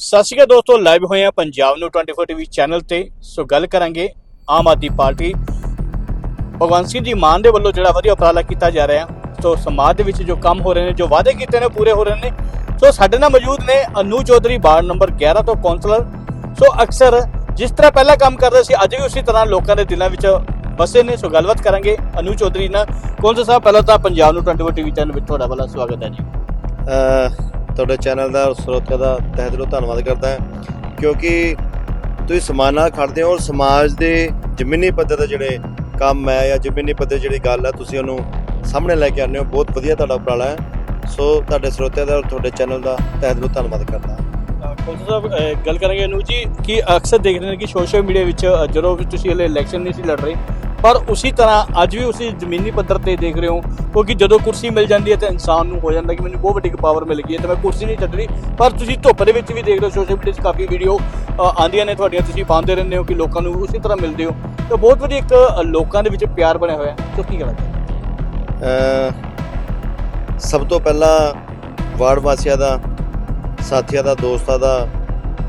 ਸਤਿ ਸ਼੍ਰੀ ਅਕਾਲ ਦੋਸਤੋ ਲਾਈਵ ਹੋਏ ਆ ਪੰਜਾਬ ਨੂੰ 24 ਟੀਵੀ ਚੈਨਲ ਤੇ। ਸੋ ਗੱਲ ਕਰਾਂਗੇ ਆਮ ਆਦਮੀ ਪਾਰਟੀ। ਭਗਵੰਤ ਸਿੰਘ ਜੀ ਮਾਨ ਦੇ ਵੱਲੋਂ ਜਿਹੜਾ ਵਧੀਆ ਉਪਰਾਲਾ ਕੀਤਾ ਜਾ ਰਿਹਾ। ਸੋ ਸਮਾਜ ਦੇ ਵਿੱਚ ਜੋ ਕੰਮ ਹੋ ਰਹੇ ਨੇ, ਜੋ ਵਾਅਦੇ ਕੀਤੇ ਨੇ, ਪੂਰੇ ਹੋ ਰਹੇ ਨੇ। ਸੋ ਸਾਡੇ ਨਾਲ ਮੌਜੂਦ ਨੇ ਅਨੂ ਚੌਧਰੀ, ਵਾਰਡ ਨੰਬਰ 11 ਤੋਂ ਕਾਉਂਸਲਰ ਸੋ ਅਕਸਰ ਜਿਸ ਤਰ੍ਹਾਂ ਪਹਿਲਾਂ ਕੰਮ ਕਰਦੇ ਸੀ, ਅੱਜ ਵੀ ਉਸੇ ਤਰ੍ਹਾਂ ਲੋਕਾਂ ਦੇ ਦਿਲਾਂ ਵਿੱਚ ਵਸੇ ਨੇ। ਸੋ ਗੱਲਬਾਤ ਕਰਾਂਗੇ ਅਨੂ ਚੌਧਰੀ ਨਾਲ। ਕੌਂਸਲ ਸਾਹਿਬ, ਪਹਿਲਾਂ ਤਾਂ ਪੰਜਾਬ ਨੂੰ 24 ਟੀਵੀ ਚੈਨਲ ਵਿੱਚ ਤੁਹਾਡਾ ਵੱਲੋਂ ਸਵਾਗਤ ਹੈ ਜੀ। ਤੁਹਾਡੇ ਚੈਨਲ ਦਾ ਸਰੋਤਿਆਂ ਦਾ ਤਹਿ ਦਿਲੋਂ ਧੰਨਵਾਦ ਕਰਦਾ ਕਿਉਂਕਿ ਤੁਸੀਂ ਸਮਾਜ ਨਾਲ ਖੜਦੇ ਹੋ ਔਰ ਸਮਾਜ ਦੇ ਜ਼ਮੀਨੀ ਪੱਧਰ ਤੇ ਜਿਹੜੇ ਕੰਮ ਹੈ ਜਾਂ ਜ਼ਮੀਨੀ ਪੱਧਰ ਜਿਹੜੀ ਗੱਲ ਹੈ, ਤੁਸੀਂ ਉਹਨੂੰ ਸਾਹਮਣੇ ਲੈ ਕੇ ਆਉਂਦੇ ਹੋ। ਬਹੁਤ ਵਧੀਆ ਤੁਹਾਡਾ ਉਪਰਾਲਾ ਹੈ। ਸੋ ਤੁਹਾਡੇ ਸਰੋਤਿਆਂ ਦਾ ਔਰ ਤੁਹਾਡੇ ਚੈਨਲ ਦਾ ਤਹਿ ਦਿਲੋਂ ਧੰਨਵਾਦ ਕਰਦਾ ਹਾਂ। ਸਾਹਿਬ ਗੱਲ ਕਰਾਂਗੇ ਅਨੂ ਜੀ, ਕਿ ਅਕਸਰ ਦੇਖ ਰਹੇ ਨੇ ਕਿ ਸੋਸ਼ਲ ਮੀਡੀਆ ਵਿੱਚ ਜਦੋਂ ਵੀ ਤੁਸੀਂ ਹਲੇ ਇਲੈਕਸ਼ਨ ਨਹੀਂ ਸੀ ਲੜ ਰਹੇ ਪਰ ਉਸੇ ਤਰ੍ਹਾਂ ਅੱਜ ਵੀ ਉਸੇ ਜ਼ਮੀਨੀ ਪੱਧਰ ਤੇ ਦੇਖ ਰਹੇ ਹੋ, ਕਿਉਂਕਿ ਜਦੋਂ ਕੁਰਸੀ ਮਿਲ ਜਾਂਦੀ ਹੈ ਤਾਂ ਇਨਸਾਨ ਨੂੰ ਹੋ ਜਾਂਦਾ ਕਿ ਮੈਨੂੰ ਬਹੁਤ ਵੱਡੀ ਪਾਵਰ ਮਿਲ ਗਈ ਹੈ ਤੇ ਮੈਂ ਕੁਰਸੀ ਨਹੀਂ ਛੱਡਣੀ, ਪਰ ਤੁਸੀਂ ਧੁੱਪ ਦੇ ਵਿੱਚ ਵੀ ਦੇਖ ਰਹੇ ਹੋ ਸੋਸ਼ਲ ਮੀਡੀਆ 'ਚ ਕਾਫੀ ਵੀਡੀਓ ਆਉਂਦੀਆਂ ਨੇ ਤੁਹਾਡੀਆਂ, ਤੁਸੀਂ ਪਾਉਂਦੇ ਰਹਿੰਦੇ ਹੋ ਕਿ ਲੋਕਾਂ ਨੂੰ ਉਸੇ ਤਰ੍ਹਾਂ ਮਿਲਦੇ ਹੋ। ਤਾਂ ਬਹੁਤ ਵਧੀਆ ਇੱਕ ਲੋਕਾਂ ਦੇ ਵਿੱਚ ਪਿਆਰ ਬਣਿਆ ਹੋਇਆ ਤੁਸੀਂ ਕੀ ਕਹਿਣਾ ਚਾਹੁੰਦੇ ਸਭ ਤੋਂ ਪਹਿਲਾਂ ਵਾਰਡ ਵਾਸੀਆਂ ਦਾ, ਸਾਥੀਆਂ ਦਾ, ਦੋਸਤਾਂ ਦਾ,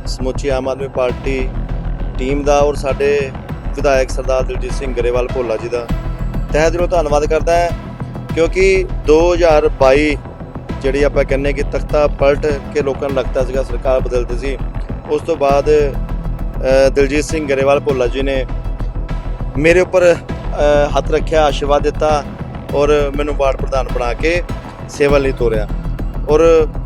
ਸਮੁੱਚੀ ਆਮ ਆਦਮੀ ਪਾਰਟੀ ਟੀਮ ਦਾ ਔਰ ਸਾਡੇ ਵਿਧਾਇਕ ਸਰਦਾਰ ਦਿਲਜੀਤ ਸਿੰਘ ਗਰੇਵਾਲ ਭੋਲਾ ਜੀ ਦਾ ਤਹਿ ਦਿਲੋਂ ਧੰਨਵਾਦ ਕਰਦਾ ਹੈ ਕਿਉਂਕਿ 2022 ਜਿਹੜੀ ਆਪਾਂ ਕਹਿੰਨੇ ਕਿ ਤਖਤਾ ਪਲਟ ਕੇ ਲੋਕਾਂ ਨੂੰ ਲੱਗਦਾ ਸੀਗਾ ਸਰਕਾਰ ਬਦਲਦੀ ਸੀ ਉਸ ਤੋਂ ਬਾਅਦ ਅਹ, ਦਿਲਜੀਤ ਸਿੰਘ ਗਰੇਵਾਲ ਭੋਲਾ ਜੀ ਨੇ ਮੇਰੇ ਉੱਪਰ ਹੱਥ ਰੱਖਿਆ ਆਸ਼ੀਰਵਾਦ ਦਿੱਤਾ ਔਰ ਮੈਨੂੰ ਵਾਰਡ ਪ੍ਰਧਾਨ ਬਣਾ ਕੇ ਸੇਵਾ ਲਈ ਤੋਰਿਆ। ਔਰ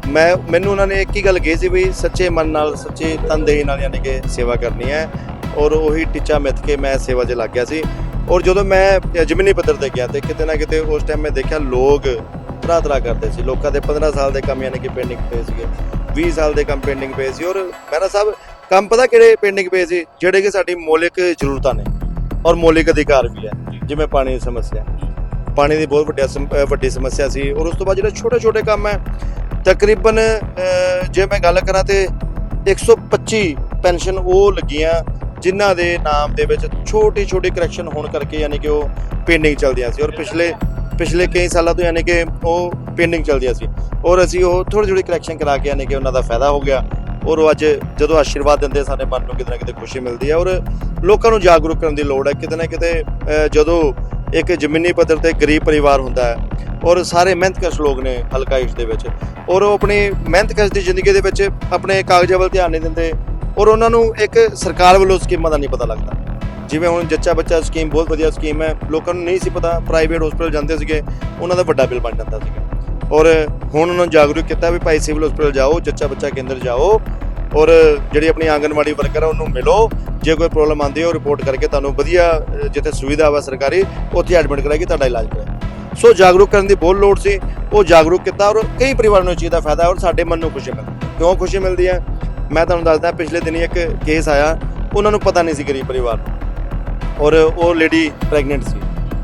ਮੈਂ ਮੈਨੂੰ ਉਹਨਾਂ ਨੇ ਇੱਕ ਹੀ ਗੱਲ ਕਹੀ ਸੀ ਵੀ ਸੱਚੇ ਮਨ ਨਾਲ ਸੱਚੇ ਤਨਦੇਹੀ ਨਾਲ ਯਾਨੀ ਕਿ ਸੇਵਾ ਕਰਨੀ ਹੈ। ਔਰ ਉਹੀ ਟੀਚਾ ਮਿੱਥ ਕੇ ਮੈਂ ਸੇਵਾ 'ਚ ਲੱਗ ਗਿਆ ਸੀ। ਔਰ ਜਦੋਂ ਮੈਂ ਜ਼ਮੀਨੀ ਪੱਧਰ ਤੇ ਗਿਆ ਤੇ ਕਿਤੇ ਨਾ ਕਿਤੇ ਉਸ ਟਾਈਮ ਮੈਂ ਦੇਖਿਆ ਲੋਕ ਤਰ੍ਹਾਂ ਤਰ੍ਹਾਂ ਕਰਦੇ ਸੀ। ਲੋਕਾਂ ਦੇ 15 ਸਾਲ ਦੇ ਕੰਮ ਯਾਨੀ ਕਿ ਪੈਂਡਿੰਗ ਪਏ ਸੀਗੇ 20 ਸਾਲ ਦੇ ਕੰਮ ਪੈਂਡਿੰਗ ਪਏ ਸੀ। ਔਰ ਮਹਿਰਾ ਸਾਹਿਬ, ਕੰਮ ਪਤਾ ਕਿਹੜੇ ਪੈਂਡਿੰਗ ਪਏ ਸੀ? ਜਿਹੜੇ ਕਿ ਸਾਡੀ ਮੌਲਿਕ ਜ਼ਰੂਰਤਾਂ ਨੇ ਔਰ ਮੌਲਿਕ ਅਧਿਕਾਰ ਵੀ ਹੈ, ਜਿਵੇਂ ਪਾਣੀ ਦੀ ਸਮੱਸਿਆ। ਪਾਣੀ ਦੀ ਬਹੁਤ ਵੱਡੀ ਸਮ- ਵੱਡੀ ਸਮੱਸਿਆ ਸੀ ਔਰ ਉਸ ਤੋਂ ਬਾਅਦ ਜਿਹੜੇ ਛੋਟੇ ਛੋਟੇ ਕੰਮ ਹੈ, ਤਕਰੀਬਨ ਜੇ ਮੈਂ ਗੱਲ ਕਰਾਂ ਤੇ 125 ਪੈਨਸ਼ਨ ਉਹ ਲੱਗੀਆਂ ਜਿਨ੍ਹਾਂ ਦੇ ਨਾਮ ਦੇ ਵਿੱਚ ਛੋਟੀ ਛੋਟੀ ਕਰੈਕਸ਼ਨ ਹੋਣ ਕਰਕੇ ਯਾਨੀ ਕਿ ਉਹ ਪੇਂਡਿੰਗ ਚੱਲਦੀਆਂ ਸੀ। ਔਰ ਪਿਛਲੇ ਪਿਛਲੇ ਕਈ ਸਾਲਾਂ ਤੋਂ ਯਾਨੀ ਕਿ ਉਹ ਪੇਂਡਿੰਗ ਚੱਲਦੀਆਂ ਸੀ। ਔਰ ਅਸੀਂ ਉਹ ਥੋੜੀ ਥੋੜੀ ਕਰੈਕਸ਼ਨ ਕਰਾ ਕੇ ਯਾਨੀ ਕਿ ਉਹਨਾਂ ਦਾ ਫਾਇਦਾ ਹੋ ਗਿਆ। ਔਰ ਉਹ ਅੱਜ ਜਦੋਂ ਆਸ਼ੀਰਵਾਦ ਦਿੰਦੇ ਸਾਡੇ ਮਨ ਨੂੰ ਕਿਤੇ ਨਾ ਕਿਤੇ ਖੁਸ਼ੀ ਮਿਲਦੀ ਹੈ ਔਰ ਲੋਕਾਂ ਨੂੰ ਜਾਗਰੂਕ ਕਰਨ ਦੀ ਲੋੜ ਹੈ ਕਿਤੇ ਨਾ ਕਿਤੇ ਜਦੋਂ ਇੱਕ ਜ਼ਮੀਨੀ ਪੱਧਰ ਤੇ ਗਰੀਬ ਪਰਿਵਾਰ ਹੁੰਦਾ ਹੈ, ਔਰ ਸਾਰੇ ਮਿਹਨਤਕਸ਼ ਲੋਕ ਨੇ ਹਲਕਾ ਇਸ ਦੇ ਵਿੱਚ, ਔਰ ਉਹ ਆਪਣੀ ਮਿਹਨਤਕਸ਼ ਦੀ ਜ਼ਿੰਦਗੀ ਦੇ ਵਿੱਚ ਆਪਣੇ ਕਾਗਜ਼ਾਂ ਵੱਲ ਧਿਆਨ ਨਹੀਂ ਦਿੰਦੇ। ਔਰ ਉਹਨਾਂ ਨੂੰ ਇੱਕ ਸਰਕਾਰ ਵੱਲੋਂ ਸਕੀਮਾਂ ਦਾ ਨਹੀਂ ਪਤਾ ਲੱਗਦਾ। ਜਿਵੇਂ ਹੁਣ ਜੱਚਾ ਬੱਚਾ ਸਕੀਮ ਬਹੁਤ ਵਧੀਆ ਸਕੀਮ ਹੈ, ਲੋਕਾਂ ਨੂੰ ਨਹੀਂ ਸੀ ਪਤਾ ਪ੍ਰਾਈਵੇਟ ਹਸਪੀਟਲ ਜਾਂਦੇ ਸੀਗੇ, ਉਹਨਾਂ ਦਾ ਵੱਡਾ ਬਿੱਲ ਬਣ ਜਾਂਦਾ ਸੀਗਾ। ਔਰ ਹੁਣ ਉਹਨਾਂ ਨੂੰ ਜਾਗਰੂਕ ਕੀਤਾ ਵੀ ਭਾਈ ਸਿਵਲ ਹਸਪੀਟਲ ਜਾਓ, ਜੱਚਾ ਬੱਚਾ ਕੇਂਦਰ ਜਾਓ, ਔਰ ਜਿਹੜੀ ਆਪਣੀ ਆਂਗਨਵਾੜੀ ਵਰਕਰ ਆ ਉਹਨੂੰ ਮਿਲੋ, ਜੇ ਕੋਈ ਪ੍ਰੋਬਲਮ ਆਉਂਦੀ ਹੈ ਉਹ ਰਿਪੋਰਟ ਕਰਕੇ ਤੁਹਾਨੂੰ ਵਧੀਆ ਜਿੱਥੇ ਸੁਵਿਧਾ ਵਾ ਸਰਕਾਰੀ, ਉੱਥੇ ਐਡਮਿਟ ਕਰਾਏਗੀ, ਤੁਹਾਡਾ ਇਲਾਜ ਕਰਾਏ ਸੋ ਜਾਗਰੂਕ ਕਰਨ ਦੀ ਬਹੁਤ ਲੋੜ ਸੀ, ਉਹ ਜਾਗਰੂਕ ਕੀਤਾ ਔਰ ਕਈ ਪਰਿਵਾਰਾਂ ਨੂੰ ਇਸ ਚੀਜ਼ ਦਾ ਫਾਇਦਾ ਔਰ ਸਾਡੇ ਮਨ ਨੂੰ ਖੁਸ਼ੀ ਮਿਲਦੀ ਕਿਉਂ ਖੁਸ਼ੀ ਮਿਲਦੀ ਹੈ? ਮੈਂ ਤੁਹਾਨੂੰ ਦੱਸਦਾ, ਪਿਛਲੇ ਦਿਨੀ ਇੱਕ ਕੇਸ ਆਇਆ। ਉਹਨਾਂ ਨੂੰ ਪਤਾ ਨਹੀਂ ਸੀ ਗਰੀਬ ਪਰਿਵਾਰ ਨੂੰ। ਔਰ ਉਹ ਲੇਡੀ ਪ੍ਰੈਗਨੈਂਟ ਸੀ।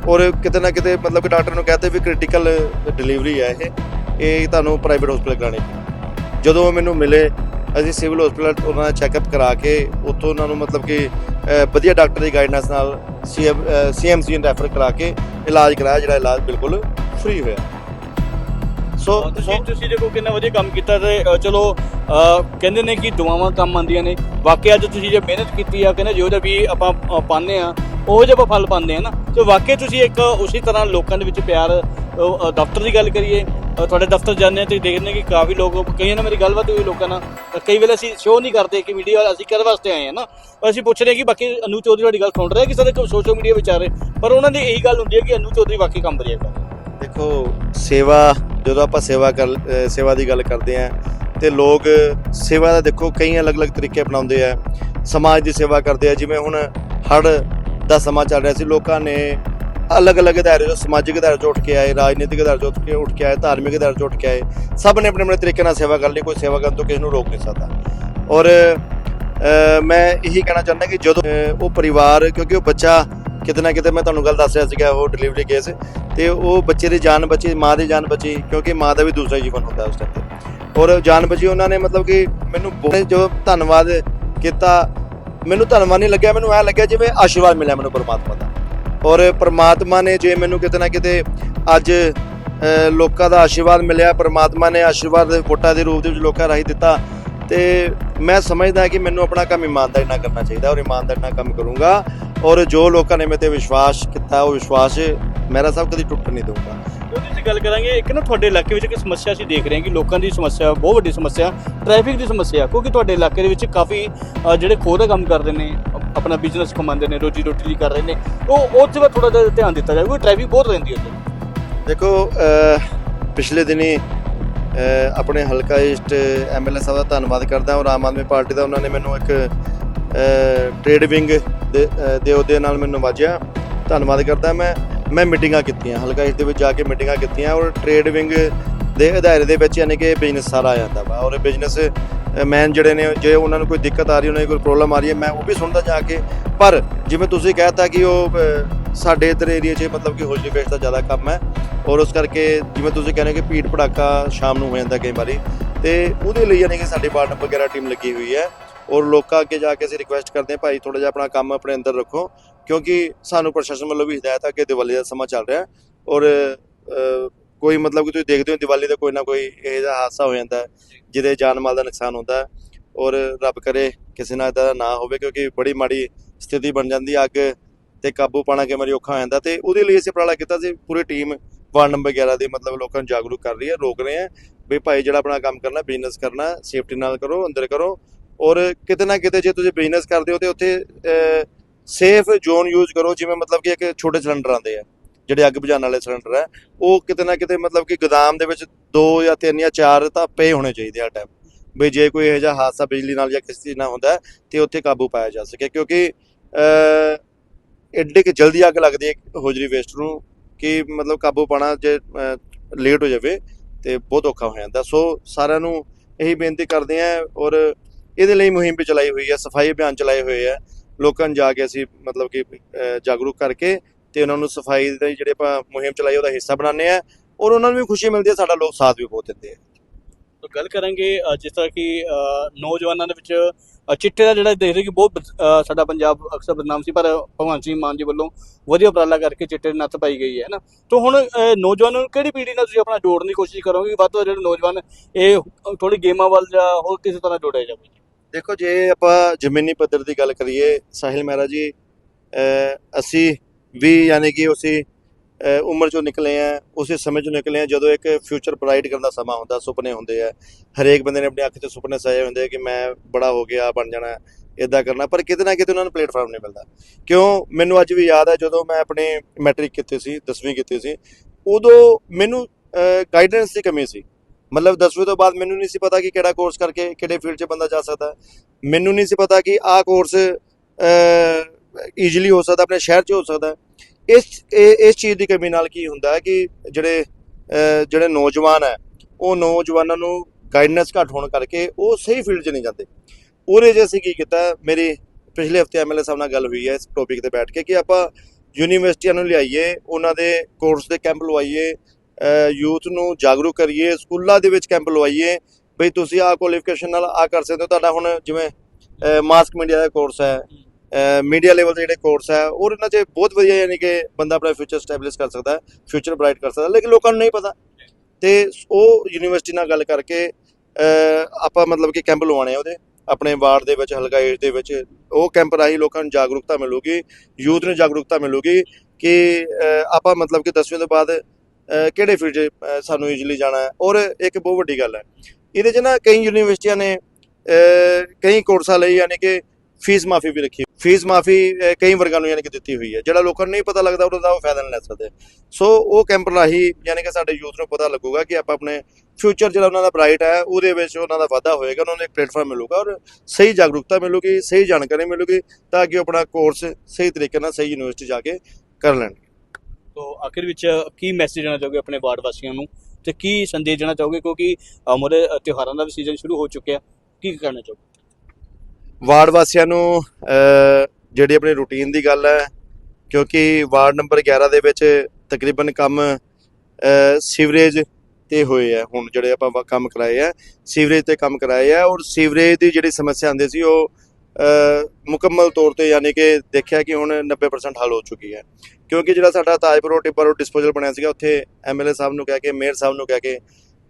ਔਰ ਕਿਤੇ ਨਾ ਕਿਤੇ ਮਤਲਬ ਕਿ ਡਾਕਟਰ ਨੂੰ ਕਹਤੇ ਵੀ ਕ੍ਰਿਟੀਕਲ ਡਿਲੀਵਰੀ ਹੈ ਇਹ। ਇਹ ਤੁਹਾਨੂੰ ਪ੍ਰਾਈਵੇਟ ਹਸਪੀਟਲ ਕਰਾਣੀ ਜਦੋਂ ਉਹ ਮੈਨੂੰ ਮਿਲੇ, ਅਸੀਂ ਸਿਵਲ ਹਸਪੀਟਲ ਉਹਨਾਂ ਦਾ ਚੈੱਕਅਪ ਕਰਾ ਕੇ ਉੱਥੋਂ ਉਹਨਾਂ ਨੂੰ ਮਤਲਬ ਕਿ ਵਧੀਆ ਡਾਕਟਰ ਦੀ ਗਾਈਡਨੈਂਸ ਨਾਲ ਸੀਐਮ ਸੀਐਮਸੀ ਨੂੰ ਰੈਫਰ ਕਰਾ ਕੇ ਇਲਾਜ ਕਰਾਇਆ, ਜਿਹੜਾ ਇਲਾਜ ਬਿਲਕੁਲ ਫ੍ਰੀ ਹੋਇਆ। ਸੋ ਤੁਸੀਂ ਤੁਸੀਂ ਦੇਖੋ ਕਿੰਨਾ ਵਧੀਆ ਕੰਮ ਕੀਤਾ ਤੇ ਅ, ਚਲੋ ਅ, ਕਹਿੰਦੇ ਨੇ ਕਿ ਦੁਆਵਾਂ ਕੰਮ ਆਉਂਦੀਆਂ ਨੇ। ਵਾਕਿਆ ਅੱਜ ਤੁਸੀਂ ਜੇ ਮਿਹਨਤ ਕੀਤੀ ਆ ਕਹਿੰਦੇ ਜੋ ਜਿਹਾ ਵੀ ਆਪਾਂ ਅ, ਪਾਉਂਦੇ ਆ ਉਹ ਜਿਹਾ ਆਪਾਂ ਫਲ ਪਾਉਂਦੇ ਆ ਨਾ। ਤੇ ਵਾਕਿਆ ਤੁਸੀਂ ਇੱਕ ਉਸੇ ਤਰ੍ਹਾਂ ਲੋਕਾਂ ਦੇ ਵਿੱਚ ਪਿਆਰ ਅ, ਅ, ਦਫ਼ਤਰ ਦੀ ਗੱਲ ਕਰੀਏ ਅ, ਤੁਹਾਡੇ ਦਫ਼ਤਰ ਜਾਂਦੇ ਆ ਤੇ ਦੇਖਦੇ ਨੇ ਕਿ ਕਾਫੀ ਲੋਕ ਕਈਆਂ ਨਾਲ ਮੇਰੀ ਗੱਲਬਾਤ ਹੋਈ ਲੋਕਾਂ ਨਾਲ ਕਈ ਵੇਲੇ ਅਸੀਂ ਸ਼ੋਅ ਨਹੀਂ ਕਰਦੇ ਕਿ ਵੀਡੀਓ ਅਸੀਂ ਕਰ ਵਾਸਤੇ ਆਏ ਆ ਨਾ। ਅਸੀਂ ਪੁੱਛ ਰਹੇ ਕਿ ਬਾਕੀ ਅਨੂ ਚੌਧਰੀ ਤੁਹਾਡੀ ਗੱਲ ਸੁਣ ਰਹੇ ਕਿ ਸਾਡੇ ਸੋਸ਼ਲ ਮੀਡੀਆ ਵਿੱਚ ਆ ਰਹੇ ਪਰ ਉਹਨਾਂ ਦੀ ਇਹੀ ਗੱਲ ਹੁੰਦੀ ਹੈ ਕਿ ਅਨੂ ਚੌਧਰੀ ਵਾਕਈ ਕੰਮ ਵਧੀਆ ਕਰ ਰਹੇ ਦੇਖੋ ਸੇਵਾ ਜਦੋਂ ਆਪਾਂ ਸੇਵਾ ਕਰ ਸੇਵਾ ਦੀ ਗੱਲ ਕਰਦੇ ਆਂ ਤੇ ਲੋਕ ਸੇਵਾ ਦਾ ਦੇਖੋ ਕਈ ਅਲੱਗ-ਅਲੱਗ ਤਰੀਕੇ ਅਪਣਾਉਂਦੇ ਆ। ਸਮਾਜ ਦੀ ਸੇਵਾ ਕਰਦੇ ਆ, ਜਿਵੇਂ ਹੁਣ ਹੜ ਦਾ ਸਮਾਂ ਚੱਲ ਰਿਹਾ ਸੀ, ਲੋਕਾਂ ਨੇ ਅਲੱਗ-ਅਲੱਗ ਅਦਾਰੇ ਤੋਂ ਸਮਾਜਿਕ ਅਦਾਰੇ ਤੋਂ ਉੱਠ ਕੇ ਆਏ, ਰਾਜਨੀਤਿਕ ਅਦਾਰੇ ਤੋਂ ਉੱਠ ਕੇ ਉੱਠ ਕੇ ਆਏ, ਧਾਰਮਿਕ ਅਦਾਰੇ ਤੋਂ ਉੱਠ ਕੇ ਆਏ। ਸਭ ਨੇ ਆਪਣੇ ਆਪਣੇ ਤਰੀਕੇ ਨਾਲ ਸੇਵਾ ਕਰ ਲਈ, ਕੋਈ ਸੇਵਾ ਕਰਨ ਤੋਂ ਕਿਸੇ ਨੂੰ ਰੋਕ ਨਹੀਂ ਸਕਦਾ। ਔਰ ਮੈਂ ਇਹੀ ਕਹਿਣਾ ਚਾਹੁੰਦਾ ਕਿ ਜਦੋਂ ਉਹ ਪਰਿਵਾਰ, ਕਿਉਂਕਿ ਉਹ ਬੱਚਾ ਕਿਤੇ ਨਾ ਕਿਤੇ ਮੈਂ ਤੁਹਾਨੂੰ ਗੱਲ ਦੱਸ ਰਿਹਾ ਸੀਗਾ, ਉਹ ਡਿਲੀਵਰੀ ਕੇਸ ਤੇ ਉਹ ਬੱਚੇ ਦੀ ਜਾਨ ਬਚੀ, ਮਾਂ ਦੀ ਜਾਨ ਬਚੀ, ਕਿਉਂਕਿ ਮਾਂ ਦਾ ਵੀ ਦੂਸਰਾ ਜੀਵਨ ਹੁੰਦਾ ਉਸ ਟਾਈਮ ਤੇ। ਔਰ ਜਾਨ ਬਚੀ ਉਹਨਾਂ ਨੇ, ਮਤਲਬ ਕਿ ਮੈਨੂੰ ਬਹੁਤ ਜੋ ਧੰਨਵਾਦ ਕੀਤਾ। ਮੈਨੂੰ ਧੰਨਵਾਦ ਨਹੀਂ ਲੱਗਿਆ, ਮੈਨੂੰ ਐ ਲੱਗਿਆ ਜਿਵੇਂ ਆਸ਼ੀਰਵਾਦ ਮਿਲਿਆ ਮੈਨੂੰ ਪਰਮਾਤਮਾ ਦਾ। ਔਰ ਪਰਮਾਤਮਾ ਨੇ ਜੇ ਮੈਨੂੰ ਕਿਤੇ ਨਾ ਕਿਤੇ ਅੱਜ ਲੋਕਾਂ ਦਾ ਆਸ਼ੀਰਵਾਦ ਮਿਲਿਆ, ਪਰਮਾਤਮਾ ਨੇ ਆਸ਼ੀਰਵਾਦ ਵੋਟਾਂ ਦੇ ਰੂਪ ਦੇ ਵਿੱਚ ਲੋਕਾਂ ਰਾਹੀਂ ਦਿੱਤਾ, ਤੇ ਮੈਂ ਸਮਝਦਾ ਕਿ ਮੈਨੂੰ ਆਪਣਾ ਕੰਮ ਇਮਾਨਦਾਰੀ ਨਾਲ ਕਰਨਾ ਚਾਹੀਦਾ ਔਰ ਇਮਾਨਦਾਰੀ ਨਾਲ ਕੰਮ ਕਰੂੰਗਾ। ਔਰ ਜੋ ਲੋਕਾਂ ਨੇ ਮੇਰੇ ਤੇ ਵਿਸ਼ਵਾਸ ਕੀਤਾ ਉਹ ਵਿਸ਼ਵਾਸ ਮੇਰਾ ਸਭ ਕਦੀ ਟੁੱਟ ਨਹੀਂ ਦਊਂਗਾ। ਉਹਦੇ 'ਚ ਗੱਲ ਕਰਾਂਗੇ ਇੱਕ ਨਾ ਤੁਹਾਡੇ ਇਲਾਕੇ ਵਿੱਚ ਇੱਕ ਸਮੱਸਿਆ ਅਸੀਂ ਦੇਖ ਰਹੇ ਹਾਂ ਕਿ ਲੋਕਾਂ ਦੀ ਸਮੱਸਿਆ ਬਹੁਤ ਵੱਡੀ ਸਮੱਸਿਆ ਟ੍ਰੈਫਿਕ ਦੀ ਸਮੱਸਿਆ ਕਿਉਂਕਿ ਤੁਹਾਡੇ ਇਲਾਕੇ ਦੇ ਵਿੱਚ ਕਾਫੀ ਜਿਹੜੇ ਖੋਹ ਦਾ ਕੰਮ ਕਰਦੇ ਨੇ ਆਪਣਾ ਬਿਜ਼ਨਸ ਕਮਾਉਂਦੇ ਨੇ ਰੋਜੀ ਰੋਟੀ ਲਈ ਕਰ ਰਹੇ ਨੇ ਉਹ 'ਚ ਵੀ ਥੋੜਾ ਜਿਹਾ ਧਿਆਨ ਦਿੱਤਾ ਜਾਵੇ ਕਿਉਂਕਿ ਟ੍ਰੈਫਿਕ ਬਹੁਤ ਰਹਿੰਦੀ ਹੈ ਉੱਥੇ। ਦੇਖੋ ਪਿਛਲੇ ਦਿਨੀ ਆਪਣੇ ਹਲਕਾ ਈਸਟ ਐਮਐਲਏ ਸਾਹਿਬ ਦਾ ਧੰਨਵਾਦ ਕਰਦਾ ਔਰ ਆਮ ਆਦਮੀ ਪਾਰਟੀ ਦਾ ਉਹਨਾਂ ਨੇ ਮੈਨੂੰ ਇੱਕ ਟ੍ਰੇਡ ਵਿੰਗ ਦੇ ਦੇ ਉਹਦੇ ਨਾਲ ਮੈਨੂੰ ਨਵਾਜਿਆ ਧੰਨਵਾਦ ਕਰਦਾ ਮੈਂ। ਮੈਂ ਮੀਟਿੰਗਾਂ ਕੀਤੀਆਂ, ਹਲਕਾ ਇਸ ਦੇ ਵਿੱਚ ਜਾ ਕੇ ਮੀਟਿੰਗਾਂ ਕੀਤੀਆਂ ਔਰ ਟ੍ਰੇਡ ਵਿੰਗ ਦੇ ਅਦਾਰੇ ਦੇ ਵਿੱਚ ਯਾਨੀ ਕਿ ਬਿਜ਼ਨਸ ਸਾਰਾ ਆ ਜਾਂਦਾ ਵਾ ਔਰ ਬਿਜ਼ਨਸ ਮੈਨ ਜਿਹੜੇ ਨੇ, ਜੇ ਉਹਨਾਂ ਨੂੰ ਕੋਈ ਦਿੱਕਤ ਆ ਰਹੀ, ਉਹਨਾਂ ਦੀ ਕੋਈ ਪ੍ਰੋਬਲਮ ਆ ਰਹੀ ਹੈ, ਮੈਂ ਉਹ ਵੀ ਸੁਣਦਾ ਜਾ ਕੇ। ਪਰ ਜਿਵੇਂ ਤੁਸੀਂ ਕਹਿਤਾ ਕਿ ਉਹ ਸਾਡੇ ਇੱਧਰ ਏਰੀਆ 'ਚ ਮਤਲਬ ਕਿ ਹੋਲੀ ਵੇਸਟ ਦਾ ਜ਼ਿਆਦਾ ਕੰਮ ਹੈ ਔਰ ਉਸ ਕਰਕੇ ਜਿਵੇਂ ਤੁਸੀਂ ਕਹਿੰਦੇ ਕਿ ਭੀੜ ਭੜਾਕਾ ਸ਼ਾਮ ਨੂੰ ਹੋ ਜਾਂਦਾ ਕਈ ਵਾਰੀ ਤੇ ਉਹਦੇ ਲਈ ਯਾਨੀ ਕਿ ਸਾਡੀ ਵਾਰਡ ਨੰਬਰ 11 ਟੀਮ ਲੱਗੀ ਹੋਈ ਹੈ ਔਰ ਲੋਕਾਂ ਅੱਗੇ ਜਾ ਕੇ ਅਸੀਂ ਰਿਕੁਐਸਟ ਕਰਦੇ ਹਾਂ ਭਾਈ ਥੋੜਾ ਜਿਹਾ ਆਪਣਾ ਕੰਮ ਆਪਣੇ ਅੰਦਰ ਰੱਖੋ ਕਿਉਂਕਿ ਸਾਨੂੰ ਪ੍ਰਸ਼ਾਸਨ ਵੱਲੋਂ ਵੀ ਹਦਾਇਤ ਹੈ ਕਿ ਦੀਵਾਲੀ ਦਾ ਸਮਾਂ ਚੱਲ ਰਿਹਾ ਔਰ ਕੋਈ ਮਤਲਬ ਕਿ ਤੁਸੀਂ ਦੇਖਦੇ ਹੋ ਦੀਵਾਲੀ ਦਾ ਕੋਈ ਨਾ ਕੋਈ ਇਹ ਜਿਹਾ ਹਾਦਸਾ ਹੋ ਜਾਂਦਾ ਜਿਹਦੇ ਜਾਨ ਮਾਲ ਦਾ ਨੁਕਸਾਨ ਹੁੰਦਾ ਔਰ ਰੱਬ ਕਰੇ ਕਿਸੇ ਨਾਲ ਇਦਾਂ ਦਾ ਨਾ ਹੋਵੇ ਕਿਉਂਕਿ ਬੜੀ ਮਾੜੀ ਸਥਿਤੀ ਬਣ ਜਾਂਦੀ ਹੈ, ਅੱਗ ਤੇ ਕਾਬੂ ਪਾਣਾ ਕਈ ਵਾਰੀ ਔਖਾ ਹੋ ਜਾਂਦਾ ਤੇ ਉਹਦੇ ਲਈ ਅਸੀਂ ਉਪਰਾਲਾ ਕੀਤਾ ਸੀ ਪੂਰੀ ਟੀਮ ਵਾਰਡ ਨੰਬਰ 11 ਦੀ ਮਤਲਬ ਲੋਕਾਂ ਨੂੰ ਜਾਗਰੂਕ ਕਰ ਰਹੀ ਹੈ ਰੋਕ ਰਹੇ ਹੈ ਵੀ ਭਾਈ ਜਿਹੜਾ ਆਪਣਾ ਕੰਮ ਕਰਨਾ ਬਿਜ਼ਨਸ ਕਰਨਾ ਸੇਫਟੀ ਨਾਲ ਕਰੋ ਅੰਦਰ ਕਰੋ। ਔਰ ਕਿਤੇ ਨਾ ਕਿਤੇ ਜੇ ਤੁਸੀਂ ਬਿਜ਼ਨਸ ਕਰਦੇ ਹੋ ਤੇ ਉੱਥੇ ਸੇਫ ਜ਼ੋਨ ਯੂਜ਼ ਕਰੋ ਜਿਵੇਂ ਮਤਲਬ ਕਿ ਇੱਕ ਛੋਟੇ ਸਿਲੰਡਰ ਆਉਂਦੇ ਆ ਜਿਹੜੇ ਅੱਗ ਬੁਝਾਉਣ ਵਾਲੇ ਸਿਲੰਡਰ ਹੈ ਉਹ ਕਿਤੇ ਨਾ ਕਿਤੇ ਮਤਲਬ ਕਿ ਗੋਦਾਮ ਦੇ ਵਿੱਚ ਦੋ ਜਾਂ ਤਿੰਨ ਜਾਂ ਚਾਰ ਤਾਂ ਪਏ ਹੋਣੇ ਚਾਹੀਦੇ ਆ ਟਾਈਮ ਵੀ ਜੇ ਕੋਈ ਇਹੋ ਜਿਹਾ ਹਾਦਸਾ ਬਿਜਲੀ ਨਾਲ ਜਾਂ ਕਿਸੇ ਚੀਜ਼ ਨਾਲ ਹੁੰਦਾ ਹੈ, ਤੇ ਉੱਥੇ ਕਾਬੂ ਪਾਇਆ ਜਾ ਸਕੇ। ਕਿਉਂਕਿ ਅ ਐਡੀ ਕਿ ਜਲਦੀ ਅੱਗ ਲੱਗਦੀ ਹੈ ਹੋਜਰੀ ਵੇਸਟ ਨੂੰ ਕਿ ਮਤਲਬ ਕਾਬੂ ਪਾਣਾ ਜੇ ਲੇਟ ਹੋ ਜਾਵੇ ਤੇ ਬਹੁਤ ਔਖਾ ਹੋ ਜਾਂਦਾ। ਸੋ ਸਾਰਿਆਂ ਨੂੰ ਇਹੀ ਬੇਨਤੀ ਕਰਦੇ ਆ ਔਰ ਇਹਦੇ ਲਈ ਮੁਹਿੰਮ ਵੀ ਚਲਾਈ ਹੋਈ ਹੈ, ਸਫ਼ਾਈ ਅਭਿਆਨ ਚਲਾਏ ਹੋਏ ਆ ਲੋਕਾਂ ਨੂੰ ਜਾ ਕੇ ਅਸੀਂ ਮਤਲਬ ਕਿ ਜਾਗਰੂਕ ਕਰਕੇ ਤੇ ਉਹਨਾਂ ਨੂੰ ਸਫ਼ਾਈ ਦੇ ਜਿਹੜੇ ਆਪਾਂ ਮੁਹਿੰਮ ਚਲਾਈ ਉਹਦਾ ਹਿੱਸਾ ਬਣਾਉਂਦੇ ਆ ਔਰ ਉਹਨਾਂ ਨੂੰ ਵੀ ਖੁਸ਼ੀ ਮਿਲਦੀ ਹੈ, ਸਾਡਾ ਲੋਕ ਸਾਥ ਵੀ ਬਹੁਤ ਦਿੰਦੇ ਆ ਗੱਲ ਕਰਾਂਗੇ ਜਿਸ ਤਰ੍ਹਾਂ ਕਿ ਨੌਜਵਾਨਾਂ ਦੇ ਵਿੱਚ ਚਿੱਟੇ ਦਾ ਜਿਹੜਾ ਦੇਖ ਰਹੇ ਕਿ ਬਹੁਤ ਸਾਡਾ ਪੰਜਾਬ ਅਕਸਰ ਬਦਨਾਮ ਸੀ, ਪਰ ਭਗਵੰਤ ਸਿੰਘ ਮਾਨ ਜੀ ਵੱਲੋਂ ਵਧੀਆ ਉਪਰਾਲਾ ਕਰਕੇ ਚਿੱਟੇ ਦੀ ਨੱਥ ਪਾਈ ਗਈ ਹੈ ਨਾ ਤਾਂ ਹੁਣ ਨੌਜਵਾਨਾਂ ਨੂੰ ਕਿਹੜੀ ਪੀੜ੍ਹੀ ਨਾਲ ਤੁਸੀਂ ਆਪਣਾ ਜੋੜਨ ਦੀ ਕੋਸ਼ਿਸ਼ ਕਰੋਗੇ? ਵੱਧ ਤੋਂ ਵੱਧ ਜਿਹੜੇ ਨੌਜਵਾਨ, ਇਹ ਥੋੜੀ ਗੇਮਾਂ ਵੱਲ ਜਾਂ ਹੋਰ ਕਿਸੇ ਤਰ੍ਹਾਂ ਜੋੜਿਆ ਜਾਵੇ? ਦੇਖੋ, ਜੇ ਆਪਾਂ ਜ਼ਮੀਨੀ ਪੱਧਰ ਦੀ ਗੱਲ ਕਰੀਏ, ਸਾਹਿਲ ਮਹਿਰਾ ਜੀ ਅਸੀਂ ਵੀ, ਯਾਨੀ ਕਿ ਉਸੇ ਉਮਰ ਚੋਂ ਨਿਕਲੇ ਆ, ਉਸੇ ਸਮੇਂ ਚੋਂ ਨਿਕਲੇ ਆ, ਜਦੋਂ ਇੱਕ ਫਿਊਚਰ ਬ੍ਰਾਈਟ ਕਰਨ ਦਾ ਸਮਾਂ ਹੁੰਦਾ, ਸੁਪਨੇ ਹੁੰਦੇ ਆ। ਹਰੇਕ ਬੰਦੇ ਨੇ ਆਪਣੀ ਅੱਖ 'ਚ ਸੁਪਨੇ ਸਜਾਏ ਹੁੰਦੇ ਆ ਕਿ ਮੈਂ ਬੜਾ ਹੋ ਗਿਆ, ਬਣ ਜਾਣਾ ਇਦਾਂ ਕਰਨਾ, ਪਰ ਕਿਤੇ ਨਾ ਕਿਤੇ ਉਹਨਾਂ ਨੂੰ ਪਲੇਟਫਾਰਮ ਨਹੀਂ ਮਿਲਦਾ। ਕਿਉਂ? ਮੈਨੂੰ ਅੱਜ ਵੀ ਯਾਦ ਹੈ ਜਦੋਂ ਮੈਂ ਆਪਣੇ ਮੈਟ੍ਰਿਕ ਕੀਤੀ ਸੀ 10ਵੀਂ ਕੀਤੀ ਸੀ, ਉਦੋਂ ਮੈਨੂੰ ਗਾਈਡੈਂਸ ਦੀ ਕਮੀ ਸੀ। ਮਤਲਬ 10ਵੀਂ ਤੋਂ ਬਾਅਦ ਮੈਨੂੰ ਨਹੀਂ ਸੀ ਪਤਾ ਕਿ ਕਿਹੜਾ ਕੋਰਸ ਕਰਕੇ ਕਿਹੜੇ ਫੀਲਡ 'ਚ ਬੰਦਾ ਜਾ ਸਕਦਾ। ਮੈਨੂੰ ਨਹੀਂ ਸੀ ਪਤਾ ਕਿ ਆਹ ਕੋਰਸ ਈਜ਼ੀਲੀ ਹੋ ਸਕਦਾ, ਆਪਣੇ ਸ਼ਹਿਰ 'ਚ ਹੋ ਸਕਦਾ। ਇਸ ਇਸ ਚੀਜ਼ ਦੀ ਕਮੀ ਨਾਲ ਕੀ ਹੁੰਦਾ ਹੈ ਕਿ ਜਿਹੜੇ ਜਿਹੜੇ ਨੌਜਵਾਨ ਹੈ, ਉਹ ਨੌਜਵਾਨਾਂ ਨੂੰ ਗਾਈਡਨੈਂਸ ਘੱਟ ਹੋਣ ਕਰਕੇ ਉਹ ਸਹੀ ਫੀਲਡ 'ਚ ਨਹੀਂ ਜਾਂਦੇ। ਉਹਦੇ 'ਚ ਅਸੀਂ ਕੀ ਕੀਤਾ, ਮੇਰੀ ਪਿਛਲੇ ਹਫ਼ਤੇ ਐਮਐਲਏ ਸਾਹਿਬ ਨਾਲ ਗੱਲ ਹੋਈ ਹੈ ਇਸ ਟੌਪਿਕ ਤੇ ਬੈਠ ਕੇ ਕਿ ਆਪਾਂ ਯੂਨੀਵਰਸਿਟੀਆਂ ਨੂੰ ਲਿਆਈਏ, ਉਹਨਾਂ ਦੇ ਕੋਰਸ ਦੇ ਕੈਂਪ ਲਵਾਈਏ ਯੂਥ ਨੂੰ ਜਾਗਰੂਕ ਕਰੀਏ, ਸਕੂਲਾਂ ਦੇ ਵਿੱਚ ਕੈਂਪ ਲਵਾਈਏ, ਬਈ ਤੁਸੀਂ ਆਹ ਕੁਆਲੀਫਿਕੇਸ਼ਨ ਨਾਲ ਆ ਕਰ ਸਕਦੇ ਹੋ, ਤੁਹਾਡਾ ਹੁਣ ਜਿਵੇਂ ਮਾਸਕ ਮੀਡੀਆ ਦਾ ਕੋਰਸ ਹੈ ਮੀਡੀਆ ਲੈਵਲ ਦੇ ਜਿਹੜੇ ਕੋਰਸ ਹੈ, ਔਰ ਇਹਨਾਂ 'ਚ ਬਹੁਤ ਵਧੀਆ ਯਾਨੀ ਕਿ ਬੰਦਾ ਆਪਣਾ ਫਿਊਚਰ ਸਟੈਬਲਿਸ਼ ਕਰ ਸਕਦਾ ਹੈ ਫਿਊਚਰ ਬ੍ਰਾਈਟ ਕਰ ਸਕਦਾ ਲੇਕਿਨ ਲੋਕਾਂ ਨੂੰ ਨਹੀਂ ਪਤਾ। ਤੇ ਉਹ ਯੂਨੀਵਰਸਿਟੀ ਨਾਲ ਗੱਲ ਕਰਕੇ ਆਪਾਂ ਮਤਲਬ ਕਿ ਕੈਂਪ ਲਵਾਉਣੇ ਆ ਉਹਦੇ, ਆਪਣੇ ਵਾਰਡ ਦੇ ਵਿੱਚ, ਹਲਕਾ ਏਜ ਦੇ ਵਿੱਚ। ਉਹ ਕੈਂਪ ਰਾਹੀਂ ਲੋਕਾਂ ਨੂੰ ਜਾਗਰੂਕਤਾ ਮਿਲੂਗੀ, ਯੂਥ ਨੂੰ ਜਾਗਰੂਕਤਾ ਮਿਲੂਗੀ ਕਿ ਆਪਾਂ ਮਤਲਬ ਕਿ 10ਵੀਂ ਤੋਂ ਬਾਅਦ ਕਿਹੜੇ ਫੀਲਡ 'ਚ ਸਾਨੂੰ ਈਜ਼ੀਲੀ ਜਾਣਾ ਹੈ। ਔਰ ਇੱਕ ਬਹੁਤ ਵੱਡੀ ਗੱਲ ਹੈ, ਇਹਦੇ 'ਚ ਨਾ ਕਈ ਯੂਨੀਵਰਸਿਟੀਆਂ ਨੇ ਕਈ ਕੋਰਸਾਂ ਲਈ ਯਾਨੀ ਕਿ ਫੀਸ ਮਾਫੀ ਵੀ ਰੱਖੀ ਫੀਸ ਮਾਫੀ ਕਈ ਵਰਗਾਂ ਨੂੰ ਯਾਨੀ ਕਿ ਦਿੱਤੀ ਹੋਈ ਹੈ। ਜਿਹੜਾ ਲੋਕਾਂ ਨੂੰ ਨਹੀਂ ਪਤਾ ਲੱਗਦਾ ਉਹਨਾਂ ਦਾ ਉਹ ਫਾਇਦਾ ਨਹੀਂ ਲੈ ਸਕਦੇ। ਸੋ, ਉਹ ਕੈਂਪ ਰਾਹੀਂ ਯਾਨੀ ਕਿ ਸਾਡੇ ਯੂਥ ਨੂੰ ਪਤਾ ਲੱਗੂਗਾ ਕਿ ਆਪਾਂ ਆਪਣੇ ਫਿਊਚਰ ਜਿਹੜਾ ਉਹਨਾਂ ਦਾ ਬ੍ਰਾਈਟ ਹੈ, ਉਹਦੇ ਵਿੱਚ ਉਹਨਾਂ ਦਾ ਵਾਧਾ ਹੋਏਗਾ, ਉਹਨਾਂ ਨੂੰ ਇੱਕ ਪਲੇਟਫਾਰਮ ਮਿਲੂਗਾ ਔਰ ਸਹੀ ਜਾਗਰੂਕਤਾ ਮਿਲੂਗੀ, ਸਹੀ ਜਾਣਕਾਰੀ ਮਿਲੂਗੀ, ਤਾਂ ਕਿ ਉਹ ਆਪਣਾ ਕੋਰਸ ਸਹੀ ਤਰੀਕੇ ਨਾਲ, ਸਹੀ ਯੂਨੀਵਰਸਿਟੀ ਜਾ ਕੇ ਕਰ ਲੈਣ ਤੋਂ ਆਖਿਰ ਵਿੱਚ ਕੀ ਮੈਸੇਜ ਦੇਣਾ ਚਾਹੋਗੇ ਆਪਣੇ ਵਾਰਡ ਵਾਸੀਆਂ ਨੂੰ? ਤੇ ਕੀ ਸੰਦੇਸ਼ ਦੇਣਾ ਚਾਹੋਗੇ? ਕਿਉਂਕਿ ਅਮਰੇ ਤਿਉਹਾਰਾਂ ਦਾ ਵੀ ਸੀਜ਼ਨ ਸ਼ੁਰੂ ਹੋ ਚੁੱਕਿਆ। ਕੀ ਕਹਿਣਾ ਚਾਹੋਗੇ? ਵਾਰਡ ਵਾਸੀਆਂ ਨੂੰ ਜਿਹੜੀ ਆਪਣੀ ਰੂਟੀਨ ਦੀ ਗੱਲ ਹੈ, ਕਿਉਂਕਿ ਵਾਰਡ ਨੰਬਰ 11 ਦੇ ਵਿੱਚ ਤਕਰੀਬਨ ਕੰਮ ਸੀਵਰੇਜ ਤੇ ਹੋਏ ਆ ਹੁਣ ਜਿਹੜੇ ਆਪਾਂ ਵਾ- ਕੰਮ ਕਰਾਏ ਆ। ਸੀਵਰੇਜ ਤੇ ਕੰਮ ਕਰਾਏ ਆ ਔਰ ਸੀਵਰੇਜ ਦੀ ਜਿਹੜੀ ਸਮੱਸਿਆ ਆਉਂਦੀ ਸੀ ਉਹ ਮੁਕੰਮਲ ਤੌਰ ਤੇ ਯਾਨੀ ਕਿ ਦੇਖਿਆ ਕਿ ਹੁਣ 90% ਹੱਲ ਹੋ ਚੁੱਕੀ ਹੈ। ਕਿਉਂਕਿ ਜਿਹੜਾ ਸਾਡਾ ਤਾਜਪੁਰ ਰੋਡ ਟਿੱਬਾ ਡਿਸਪੋਜ਼ਲ ਬਣਿਆ ਸੀਗਾ, ਉੱਥੇ ਐਮਐਲਏ ਸਾਹਿਬ ਨੂੰ ਕਹਿ ਕੇ, ਮੇਅਰ ਸਾਹਿਬ ਨੂੰ ਕਹਿ ਕੇ,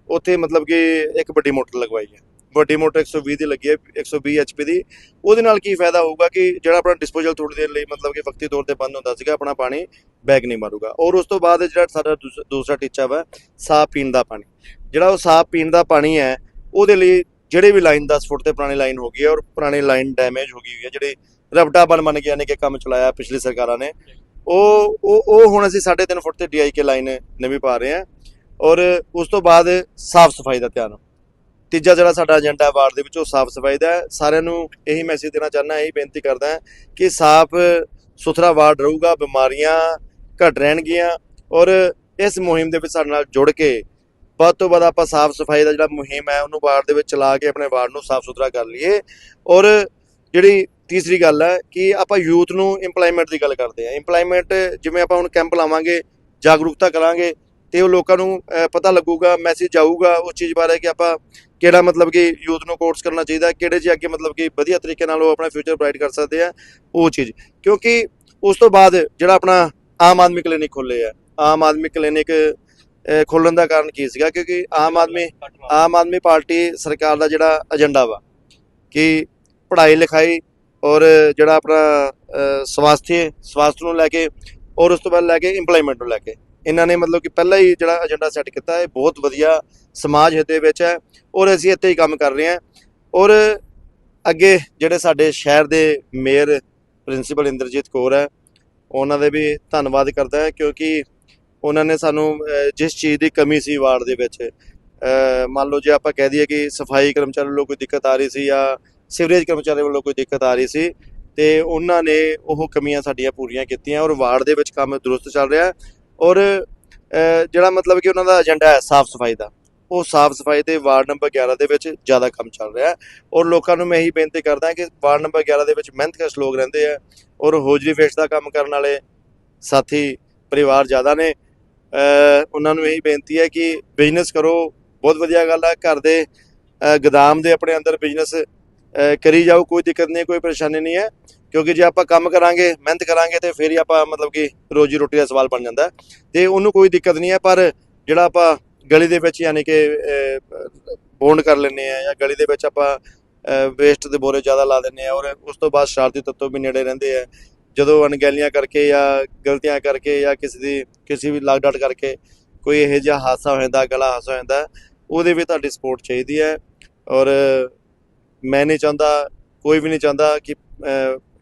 ਉੱਥੇ ਮਤਲਬ ਕਿ ਇੱਕ ਵੱਡੀ ਮੋਟਰ ਲਗਵਾਈ ਹੈ। ਵੱਡੀ ਮੋਟਰ 120 ਦੀ ਲੱਗੀ ਹੈ 120 HP ਦੀ। ਉਹਦੇ ਨਾਲ ਕੀ ਫਾਇਦਾ ਹੋਊਗਾ ਕਿ ਜਿਹੜਾ ਆਪਣਾ ਡਿਸਪੋਜ਼ਲ ਥੋੜੀ ਦੇਰ ਲਈ ਮਤਲਬ ਕਿ ਵਕਤੀ ਤੌਰ ਤੇ ਬੰਦ ਹੁੰਦਾ ਸੀਗਾ, ਆਪਣਾ ਪਾਣੀ ਬੈਗ ਨਹੀਂ ਮਾਰੂਗਾ। ਔਰ ਉਸ ਤੋਂ ਬਾਅਦ ਜਿਹੜਾ ਸਾਡਾ ਦੂਸ- ਦੂਸਰਾ ਟੀਚਾ ਵਾ ਸਾਫ਼ ਪੀਣ ਦਾ ਪਾਣੀ। ਜਿਹੜਾ ਉਹ ਸਾਫ਼ ਪੀਣ ਦਾ ਪਾਣੀ ਹੈ, ਉਹਦੇ ਲਈ ਜਿਹੜੇ ਵੀ ਲਾਈਨ 10 ਫੁੱਟ ਤੇ ਪੁਰਾਣੀ ਲਾਈਨ ਹੋ ਗਈ ਹੈ ਔਰ ਪੁਰਾਣੀ ਲਾਈਨ ਡੈਮੇਜ ਹੋ ਗਈ ਹੋਈ ਹੈ, ਜਿਹੜੇ ਰਬਟਾ ਬਣ ਬਣ ਗਿਆ ਨੇ ਕਿ ਕੰਮ ਚਲਾਇਆ ਪਿਛਲੀ ਸਰਕਾਰਾਂ ਨੇ, ਉਹ ਉਹ ਉਹ ਹੁਣ ਅਸੀਂ 3.5 ਫੁੱਟ ਤੇ ਡੀਆਈਕੇ ਲਾਈਨ ਨਵੀਂ ਪਾ ਰਹੇ ਹਾਂ ਔਰ ਉਸ ਤੋਂ ਬਾਅਦ ਸਾਫ਼ ਸਫ਼ਾਈ ਦਾ ਧਿਆਨ ਤੀਜਾ ਜਿਹੜਾ ਸਾਡਾ ਏਜੰਡਾ ਹੈ ਵਾਰਡ ਦੇ ਵਿੱਚ, ਉਹ ਸਾਫ਼ ਸਫ਼ਾਈ ਦਾ ਹੈ। ਸਾਰਿਆਂ ਨੂੰ ਇਹੀ ਮੈਸੇਜ ਦੇਣਾ ਚਾਹੁੰਦਾ, ਇਹੀ ਬੇਨਤੀ ਕਰਦਾ ਕਿ ਸਾਫ਼, ਸੁਥਰਾ ਵਾਰਡ ਰਹੂਗਾ, ਬਿਮਾਰੀਆਂ ਘਟ ਰਹਿਣਗੀਆਂ ਔਰ ਇਸ ਮੁਹਿੰਮ ਦੇ ਵਿੱਚ ਸਾਡੇ ਨਾਲ ਜੁੜ ਕੇ ਵੱਧ ਤੋਂ ਵੱਧ ਆਪਾਂ ਸਾਫ਼ ਸਫ਼ਾਈ ਦਾ ਜਿਹੜਾ ਮੁਹਿੰਮ ਹੈ, ਉਹਨੂੰ ਵਾਰਡ ਦੇ ਵਿੱਚ ਚਲਾ ਕੇ ਆਪਣੇ ਵਾਰਡ ਨੂੰ ਸਾਫ਼ ਸੁਥਰਾ ਕਰ ਲਈਏ ਔਰ ਜਿਹੜੀ ਤੀਸਰੀ ਗੱਲ ਹੈ ਕਿ ਆਪਾਂ ਯੂਥ ਨੂੰ ਇੰਪਲੋਇਮੈਂਟ ਦੀ ਗੱਲ ਕਰਦੇ ਹਾਂ। ਇੰਪਲੋਇਮੈਂਟ ਜਿਵੇਂ ਆਪਾਂ ਹੁਣ ਕੈਂਪ ਲਾਵਾਂਗੇ, ਜਾਗਰੂਕਤਾ ਕਰਾਂਗੇ ਤੇ ਉਹ ਲੋਕਾਂ ਨੂੰ ਪਤਾ ਲੱਗੂਗਾ ਮੈਸੇਜ ਜਾਊਗਾ ਉਸ ਚੀਜ਼ ਬਾਰੇ ਕਿ ਆਪਾਂ ਕਿਹੜਾ ਮਤਲਬ ਕਿ ਯੂਥ ਨੂੰ ਕੋਰਸ ਕਰਨਾ ਚਾਹੀਦਾ ਕਿਹੜੇ ਚ ਅੱਗੇ ਮਤਲਬ ਕਿ ਵਧੀਆ ਤਰੀਕੇ ਨਾਲ ਉਹ ਆਪਣਾ ਫਿਊਚਰ ਬ੍ਰਾਈਟ ਕਰ ਸਕਦੇ ਆ ਉਹ ਚੀਜ਼। ਕਿਉਂਕਿ ਉਸ ਤੋਂ ਬਾਅਦ ਜਿਹੜਾ ਆਪਣਾ ਆਮ ਆਦਮੀ ਕਲੀਨਿਕ ਖੁੱਲੇ ਆ ਆਮ ਆਦਮੀ ਕਲੀਨਿਕ ਖੋਲਣ ਦਾ ਕਾਰਨ ਕੀ ਸੀਗਾ? ਕਿਉਂਕਿ ਆਮ ਆਦਮੀ ਆਮ ਆਦਮੀ ਪਾਰਟੀ ਸਰਕਾਰ ਦਾ ਜਿਹੜਾ ਏਜੰਡਾ ਵਾ ਕਿ ਪੜ੍ਹਾਈ ਲਿਖਾਈ ਔਰ ਜਿਹੜਾ ਆਪਣਾ ਅ, ਸਵਾਸਥ ਨੂੰ ਲੈ ਕੇ ਔਰ ਉਸ ਤੋਂ ਬਾਅਦ ਲੈ ਕੇ EMPLOYMENT ਨੂੰ ਲੈ ਕੇ। ਇਹਨਾਂ ਨੇ ਮਤਲਬ ਕਿ ਪਹਿਲਾਂ ਹੀ ਜਿਹੜਾ ਏਜੰਡਾ ਸੈੱਟ ਕੀਤਾ ਹੈ, ਬਹੁਤ ਵਧੀਆ ਸਮਾਜ ਹਿੱਤ ਦੇ ਵਿੱਚ ਹੈ ਔਰ ਅਸੀਂ ਇੱਥੇ ਹੀ ਕੰਮ ਕਰ ਰਹੇ ਹਾਂ। ਔਰ ਅੱਗੇ ਜਿਹੜੇ ਸਾਡੇ ਸ਼ਹਿਰ ਦੇ ਮੇਅਰ ਪ੍ਰਿੰਸੀਪਲ ਇੰਦਰਜੀਤ ਕੌਰ ਹੈ, ਉਹਨਾਂ ਦੇ ਵੀ ਧੰਨਵਾਦ ਕਰਦਾ ਹੈ ਕਿਉਂਕਿ ਉਹਨਾਂ ਨੇ ਸਾਨੂੰ ਜਿਸ ਚੀਜ਼ ਦੀ ਕਮੀ ਸੀ ਵਾਰਡ ਦੇ ਵਿੱਚ ਮੰਨ ਲਓ ਜੇ ਆਪਾਂ ਕਹਿ ਦਈਏ ਕਿ ਸਫ਼ਾਈ ਕਰਮਚਾਰੀ ਵੱਲੋਂ ਕੋਈ ਦਿੱਕਤ ਆ ਰਹੀ ਸੀ ਜਾਂ ਸਿਵਰੇਜ ਕਰਮਚਾਰੀ ਵੱਲੋਂ ਕੋਈ ਦਿੱਕਤ ਆ ਰਹੀ ਸੀ, ਤੇ ਉਹਨਾਂ ਨੇ ਉਹ ਕਮੀਆਂ ਸਾਡੀਆਂ ਪੂਰੀਆਂ ਕੀਤੀਆਂ ਔਰ ਵਾਰਡ ਦੇ ਵਿੱਚ ਕੰਮ ਦਰੁਸਤ ਚੱਲ ਰਿਹਾ ਹੈ। ਔਰ ਜਿਹੜਾ ਮਤਲਬ ਕਿ ਉਹਨਾਂ ਦਾ ਏਜੰਡਾ ਹੈ ਸਾਫ਼ ਸਫ਼ਾਈ ਦਾ ਉਹ ਸਾਫ਼ ਸਫ਼ਾਈ ਤੇ ਵਾਰਡ ਨੰਬਰ 11 ਦੇ ਵਿੱਚ ਜ਼ਿਆਦਾ ਕੰਮ ਚੱਲ ਰਿਹਾ ਔਰ ਲੋਕਾਂ ਨੂੰ ਮੈਂ ਇਹੀ ਬੇਨਤੀ ਕਰਦਾ ਕਿ ਵਾਰਡ ਨੰਬਰ 11 ਦੇ ਵਿੱਚ ਮਿਹਨਤਕਸ਼ ਲੋਕ ਰਹਿੰਦੇ ਆ ਔਰ ਹੋਜਰੀ ਫੇਸ ਦਾ ਕੰਮ ਕਰਨ ਵਾਲੇ ਸਾਥੀ ਪਰਿਵਾਰ ਜ਼ਿਆਦਾ ਨੇ। ਉਹਨਾਂ ਨੂੰ ਇਹੀ ਬੇਨਤੀ ਹੈ ਕਿ ਬਿਜ਼ਨਸ ਕਰੋ। ਬਹੁਤ ਵਧੀਆ ਗੱਲ ਹੈ ਘਰ ਦੇ ਅ, ਗੋਦਾਮ ਦੇ ਆਪਣੇ ਅੰਦਰ ਬਿਜ਼ਨਸ ਕਰੀ ਜਾਓ, ਕੋਈ ਦਿੱਕਤ ਨਹੀਂ, ਕੋਈ ਪਰੇਸ਼ਾਨੀ ਨਹੀਂ ਹੈ। ਕਿਉਂਕਿ ਜੇ ਆਪਾਂ ਕੰਮ ਕਰਾਂਗੇ, ਮਿਹਨਤ ਕਰਾਂਗੇ, ਤੇ ਫਿਰ ਹੀ ਆਪਾਂ ਮਤਲਬ ਕਿ ਰੋਜੀ ਰੋਟੀ ਦਾ ਸਵਾਲ ਬਣ ਜਾਂਦਾ ਹੈ। ਤੇ ਉਹਨੂੰ ਕੋਈ ਦਿੱਕਤ ਨਹੀਂ ਹੈ, ਪਰ ਜਿਹੜਾ ਆਪਾਂ ਗਲੀ ਦੇ ਵਿੱਚ ਯਾਨੀ ਕਿ ਬੌਂਡ ਕਰ ਲੈਂਦੇ ਆ ਜਾਂ ਗਲੀ ਦੇ ਵਿੱਚ ਆਪਾਂ ਵੇਸਟ ਦੇ ਬੋਰੇ ਜ਼ਿਆਦਾ ਲਾ ਦਿੰਦੇ ਆ ਔਰ ਉਸ ਤੋਂ ਬਾਅਦ ਸ਼ਰਾਰਤੀ ਤੱਤਵ ਵੀ ਨੇੜੇ ਰਹਿੰਦੇ ਆ ਜਦੋਂ ਅਣਗਹਿਲੀਆਂ ਕਰਕੇ ਜਾਂ ਗਲਤੀਆਂ ਕਰਕੇ ਜਾਂ ਕਿਸੇ ਦੀ, ਕਿਸੇ ਵੀ ਲਾਗ ਡਾਟ ਕਰਕੇ ਕੋਈ ਇਹੋ ਜਿਹਾ ਹਾਦਸਾ ਹੋ ਜਾਂਦਾ, ਗਲਾ ਹਾਦਸਾ ਹੋ ਜਾਂਦਾ, ਉਹਦੇ ਵੀ ਤੁਹਾਡੀ ਸਪੋਰਟ ਚਾਹੀਦੀ ਹੈ। ਔਰ ਮੈਂ ਨਹੀਂ ਚਾਹੁੰਦਾ, ਕੋਈ ਵੀ ਨਹੀਂ ਚਾਹੁੰਦਾ ਕਿ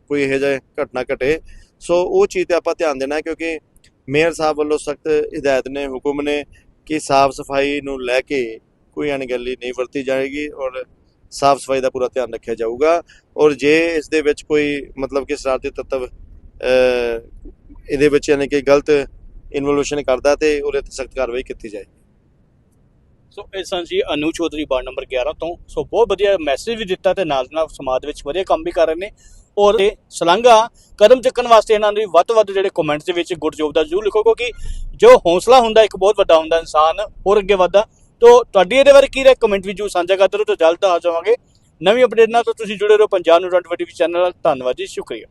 ਕੋਈ ਇਹੋ ਜਿਹਾ ਘਟਨਾ ਘਟੇ। ਸੋ ਉਹ ਚੀਜ਼ ਤੇ ਆਪਾਂ ਧਿਆਨ ਦੇਣਾ ਕਿਉਂਕਿ ਮੇਅਰ ਸਾਹਿਬ ਵੱਲੋਂ ਸਖਤ ਹਦਾਇਤ ਨੇ, ਹੁਕਮ ਨੇ ਕਿ ਸਾਫ਼ ਸਫ਼ਾਈ ਨੂੰ ਲੈ ਕੇ ਕੋਈ ਅਣਗਹਿਲੀ ਨਹੀਂ ਵਰਤੀ ਜਾਏਗੀ ਔਰ ਸਾਫ਼ ਸਫ਼ਾਈ ਦਾ ਪੂਰਾ ਧਿਆਨ ਰੱਖਿਆ ਜਾਊਗਾ। ਔਰ ਜੇ ਇਸ ਦੇ ਵਿੱਚ ਕੋਈ ਮਤਲਬ ਕਿ ਸ਼ਰਾਰਤੀ ਤੱਤਵ ਇਹਦੇ ਵਿੱਚ ਯਾਨੀ ਕਿ ਗਲਤ ਇਨਵੋਲੂਸ਼ਨ ਕਰਦਾ ਤੇ ਉਹਦੇ ਤੇ ਸਖਤ ਕਾਰਵਾਈ ਕੀਤੀ ਜਾਏ ਸੋ ਇਹ ਸਨ ਜੀ ਅਨੂ ਚੌਧਰੀ ਵਾਰਡ ਨੰਬਰ 11 ਤੋਂ। ਸੋ ਬਹੁਤ ਵਧੀਆ ਮੈਸੇਜ ਵੀ ਦਿੱਤਾ ਤੇ ਨਾਲ ਨਾਲ ਸਮਾਜ ਵਿੱਚ ਵਧੀਆ ਕੰਮ ਵੀ ਕਰ ਰਹੇ ਨੇ। ਔਰ ਇਹ ਸਲਾਂਘਾ ਕਦਮ ਚੱਕਣ ਵਾਸਤੇ ਇਹਨਾਂ ਨੂੰ ਵੱਧ ਤੋਂ ਵੱਧ ਜਿਹੜੇ ਕਮੈਂਟਸ ਦੇ ਵਿੱਚ ਗੁੱਡ ਜੋਬ ਦਾ ਜ਼ਰੂਰ ਲਿਖੋ, ਕਿਉਂਕਿ ਜੋ ਹੌਸਲਾ ਹੁੰਦਾ, ਇੱਕ ਬਹੁਤ ਵੱਡਾ ਹੁੰਦਾ ਇਨਸਾਨ, ਹੋਰ ਅੱਗੇ ਵਧਦਾ। ਤੋ ਤੁਹਾਡੀ ਇਹਦੇ ਬਾਰੇ ਕੀ ਰਾਏ? ਕਮੈਂਟ ਵੀ ਜਰੂਰ ਸਾਂਝਾ ਕਰਦੇ ਰਹੋ ਤੇ ਜਲਦ ਆ ਜਾਵਾਂਗੇ। ਨਵੀਂ ਅਪਡੇਟ ਨਾਲ ਤੁਸੀਂ ਜੁੜੇ ਰਹੋ ਪੰਜਾਬ ਨੂੰ 20 ਚੈਨਲ ਨਾਲ। ਧੰਨਵਾਦ ਜੀ, ਸ਼ੁਕਰੀਆ।